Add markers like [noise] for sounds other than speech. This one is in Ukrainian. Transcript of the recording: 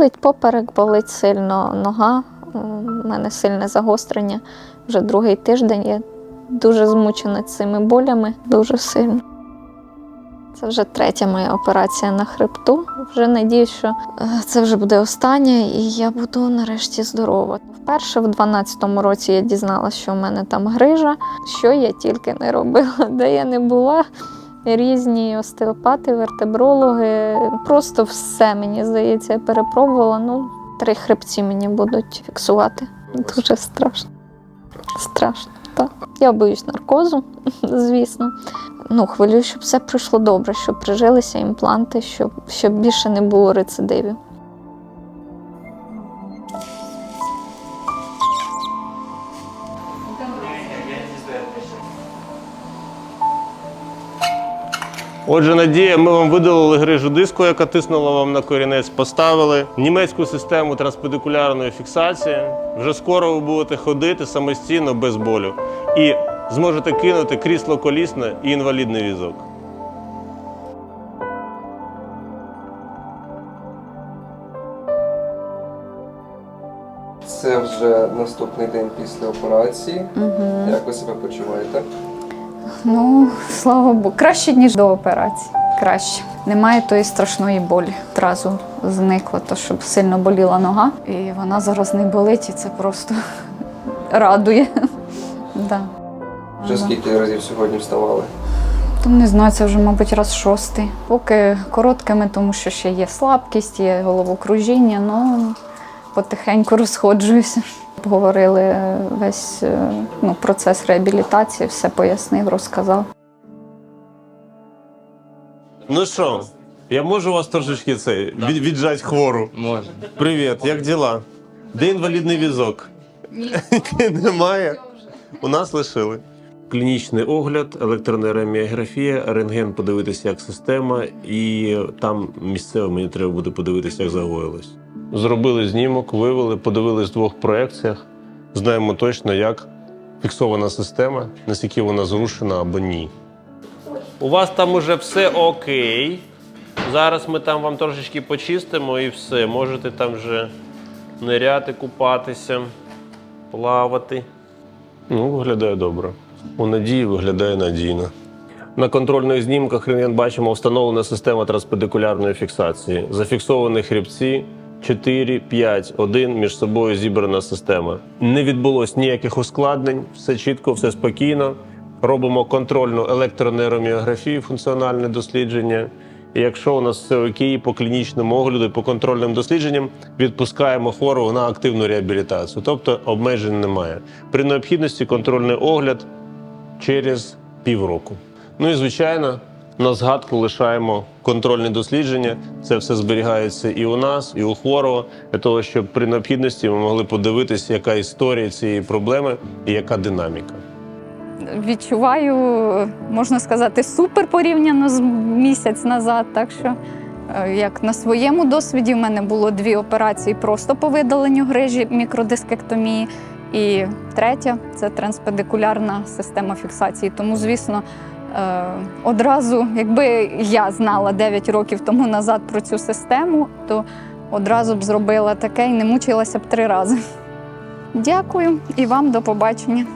Болить поперек, болить сильно нога. У мене сильне загострення. Вже другий тиждень я дуже змучена цими болями, дуже сильно. Це вже третя моя операція на хребту. Вже надіюсь, що е, це вже буде остання, і я буду нарешті здорова. Вперше в 12-му році я дізналася, що в мене там грижа, що я тільки не робила, де я не була. Різні остеопати, вертебрологи, просто все мені здається, я перепробувала. Ну, три хребці мені будуть фіксувати. Дуже страшно. Страшно, так. Я боюсь наркозу, [laughs] звісно. Ну, хвилюю, щоб все пройшло добре, щоб прижилися імпланти, щоб, щоб більше не було рецидивів. Отже, Надія, ми вам видалили грижу диску, яка тиснула вам на корінець, поставили німецьку систему транспедикулярної фіксації. Вже скоро ви будете ходити самостійно без болю і зможете кинути крісло колісне і інвалідний візок. Це вже наступний день після операції. Угу. Як ви себе почуваєте? Ну, слава Богу, краще, ніж до операції. Краще. Немає тої страшної болі. Одразу зникла, то щоб сильно боліла нога. І вона зараз не болить, і це просто [laughs] радує. Да. Вже скільки разів сьогодні вставали? Там не знаю, це вже, мабуть, раз шостий. Поки короткими, тому що ще є слабкість, є головокружіння, ну потихеньку розходжуюся. Обговорили е, весь е, ну, процес реабілітації, все пояснив, розказав. Ну що, я можу вас трошечки цей від, віджать хвору? Може. Привіт, як діла? Де інвалідний візок? Ні. Немає. У нас лишили. Клінічний огляд, електронейроміографія, рентген подивитися, як система, і там місцево мені треба буде подивитися, як загоїлось. Зробили знімок, вивели, подивились в двох проекціях. Знаємо точно, як фіксована система, наскільки вона зрушена або ні. У вас там уже все окей. Зараз ми там вам трошечки почистимо і все. Можете там вже ниряти, купатися, плавати. Ну, виглядає добре. У надії виглядає надійно. На контрольних знімках рентген бачимо встановлена система транспедикулярної фіксації. Зафіксовані хребці 4, 5, 1 між собою зібрана система. Не відбулось ніяких ускладнень, все чітко, все спокійно. Робимо контрольну електронейроміографію, функціональне дослідження. І якщо у нас все окей по клінічному огляду, по контрольним дослідженням, відпускаємо хворого на активну реабілітацію, тобто обмежень немає. При необхідності контрольний огляд через півроку. Ну і звичайно, на згадку лишаємо контрольні дослідження. Це все зберігається і у нас, і у хворого, для того, щоб при необхідності ми могли подивитися, яка історія цієї проблеми і яка динаміка. Відчуваю, можна сказати, супер порівняно з місяць назад. Так що, е, як на своєму досвіді, в мене було дві операції просто по видаленню грижі мікродискектомії. І третя це транспедикулярна система фіксації. Тому, звісно, одразу, якби я знала 9 років тому назад про цю систему, то одразу б зробила таке і не мучилася б три рази. Дякую і вам до побачення.